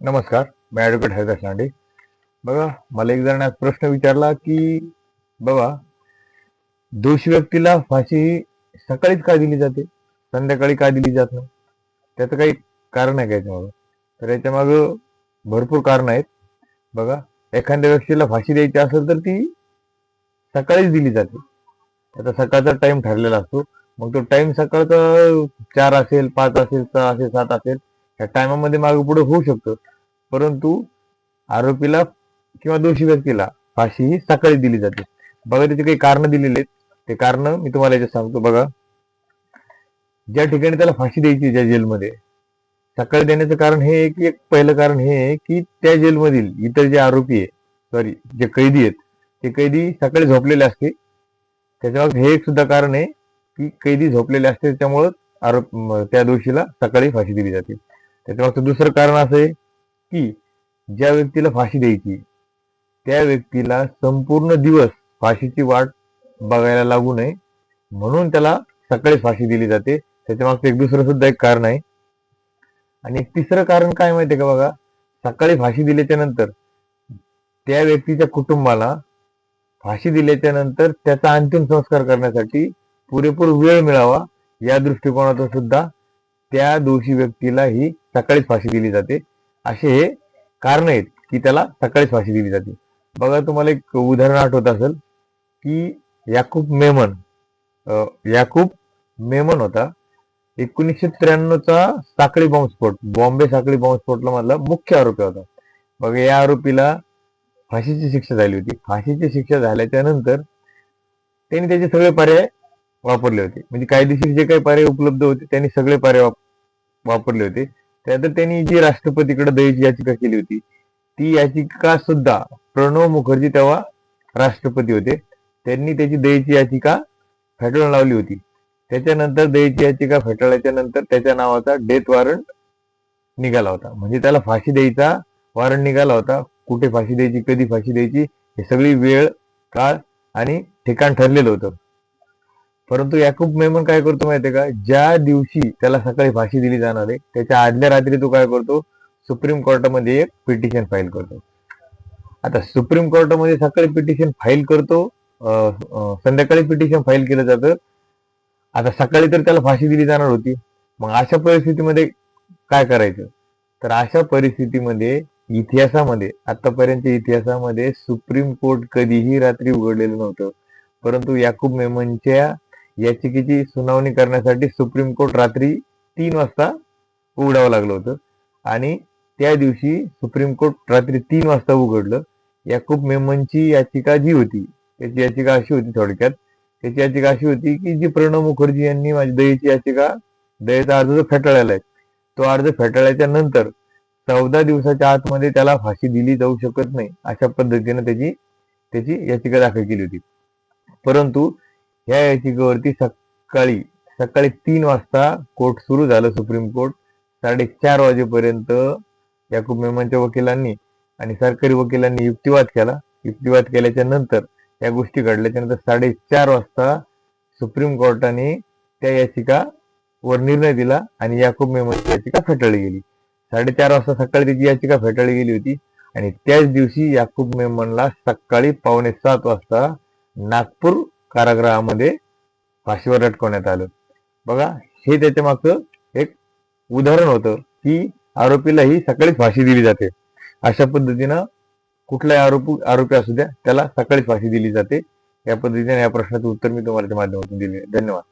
नमस्कार मी ॲडव्होकेट हरिदास लांडे. बघा मला एक जणांनी प्रश्न विचारला की बघा दोषी व्यक्तीला फाशी सकाळीच का दिली जाते? संध्याकाळी का दिली जात नाही? त्याचं काही कारण आहे का याच्यामागं? तर याच्या मागं भरपूर कारण आहेत. बघा एखाद्या व्यक्तीला फाशी द्यायची असेल तर ती सकाळीच दिली जाते. आता सकाळचा टाइम ठरलेला असतो. मग तो टाइम सकाळचा चार असेल पाच असेल सहा असेल सात असेल या टायमामध्ये मागे पुढे होऊ शकतं. परंतु आरोपीला किंवा दोषी व्यक्तीला फाशी ही सकाळी दिली जाते. बघा त्याचे काही कारण दिलेले आहेत. ते कारण मी तुम्हाला याच्यात सांगतो. बघा ज्या ठिकाणी त्याला फाशी द्यायची ज्या जेलमध्ये सकाळी देण्याचं कारण हे आहे की एक पहिलं कारण हे आहे की त्या जेलमधील इतर जे आरोपी आहे सॉरी जे कैदी आहेत ते कैदी सकाळी झोपलेले असते. त्याच्यावर हे एक सुद्धा कारण आहे की कैदी झोपलेले असते त्यामुळं आरोप त्या दोषीला सकाळी फाशी दिली जाते. त्याच्यामागचं दुसरं कारण असं आहे की ज्या व्यक्तीला फाशी द्यायची त्या व्यक्तीला संपूर्ण दिवस फाशीची वाट बघायला लागू नये. म्हणून त्याला सकाळी फाशी दिली जाते. त्याच्यामागचं एक दुसरं सुद्धा एक कारण आहे. आणि एक तिसरं कारण काय माहितीये का बघा? सकाळी फाशी दिल्याच्या नंतर त्या व्यक्तीच्या कुटुंबाला फाशी दिल्याच्या नंतर त्याचा अंतिम संस्कार करण्यासाठी पुरेपूर वेळ मिळावा या दृष्टिकोनातून सुद्धा त्या दोषी व्यक्तीला ही सकाळीच फाशी दिली जाते. असे हे कारण आहेत की त्याला सकाळीच फाशी दिली जाते. बघा तुम्हाला एक उदाहरण आठवत असेल की याकूब मेमन याकूब मेमन होता. एकोणीसशे त्र्याण्णवचा साखळी बॉम्बस्फोट बॉम्बे साखळी बॉम्बस्फोटला मधला मुख्य आरोपी होता. बघा या आरोपीला फाशीची शिक्षा झाली होती. फाशीची शिक्षा झाल्याच्यानंतर त्यांनी त्याचे सगळे पर्याय वापरले होते. म्हणजे कायदेशीर जे काही पर्याय उपलब्ध होते त्यांनी सगळे पर्याय वापरले होते. त्यानंतर त्यांनी जी राष्ट्रपतीकडे दयेची याचिका केली होती ती याचिका सुद्धा प्रणव मुखर्जी तेव्हा राष्ट्रपती होते. त्यांनी त्याची दयेची याचिका फेटाळून लावली होती. त्याच्यानंतर दयेची याचिका फेटाळल्याच्या नंतर त्याच्या नावाचा डेथ वॉरंट निघाला होता. म्हणजे त्याला फाशी द्यायचा वॉरंट निघाला होता. कुठे फाशी द्यायची कधी फाशी द्यायची हे सगळी वेळ काळ आणि ठिकाण ठरलेलं होतं. परंतु याकूब मेमन काय करतो माहितीये का? ज्या दिवशी त्याला सकाळी फाशी दिली जाणार आहे त्याच्या आदल्या रात्री तो काय करतो? सुप्रीम कोर्टामध्ये एक पिटिशन फाईल करतो. आता सुप्रीम कोर्टामध्ये सकाळी पिटिशन फाईल करतो संध्याकाळी पिटिशन फाईल केलं जातं. आता सकाळी तर त्याला फाशी दिली जाणार होती. मग अशा परिस्थितीमध्ये काय करायचं? तर अशा परिस्थितीमध्ये इतिहासामध्ये आतापर्यंत इतिहासामध्ये सुप्रीम कोर्ट कधीही रात्री उघडलेलं नव्हतं. परंतु याकूब मेमनच्या याचिकेची सुनावणी करण्यासाठी सुप्रीम कोर्ट रात्री तीन वाजता उघडावं लागलं होतं. आणि त्या दिवशी सुप्रीम कोर्ट रात्री तीन वाजता उघडलं. याकूब मेमनची याचिका जी होती त्याची याचिका अशी होती थोडक्यात. त्याची याचिका अशी होती की जी प्रणव मुखर्जी यांनी माझी दयेची याचिका दयेचा अर्ज जो फेटाळलेला आहे तो अर्ज फेटाळल्याच्या नंतर चौदा दिवसाच्या आतमध्ये त्याला फाशी दिली जाऊ शकत नाही अशा पद्धतीने त्याची त्याची याचिका दाखल केली होती. परंतु या याचिकेवरती सकाळी सकाळी तीन वाजता कोर्ट सुरू झालं सुप्रीम कोर्ट. साडेचार वाजेपर्यंत याकूब मेमनच्या वकिलांनी आणि सरकारी वकिलांनी युक्तिवाद केला. युक्तिवाद केल्याच्यानंतर या गोष्टी घडल्याच्या नंतर साडेचार वाजता सुप्रीम कोर्टाने त्या याचिका वर निर्णय दिला आणि याकूब मेमनची याचिका फेटाळली गेली. साडेचार वाजता सकाळी त्याची याचिका फेटाळली गेली होती आणि त्याच दिवशी याकूब मेमनला सकाळी पावणे सात वाजता नागपूर कारागृहामध्ये फाशीवर लटकवण्यात आलं. बघा हे त्याच्या मागचं एक उदाहरण होतं की आरोपीला ही सकाळीच फाशी दिली जाते. अशा पद्धतीनं कुठलाही आरोपी आरोपी असू द्या त्याला सकाळीच फाशी दिली जाते. या पद्धतीने या प्रश्नाचं उत्तर मी तुम्हाला त्या माध्यमातून दिले. धन्यवाद.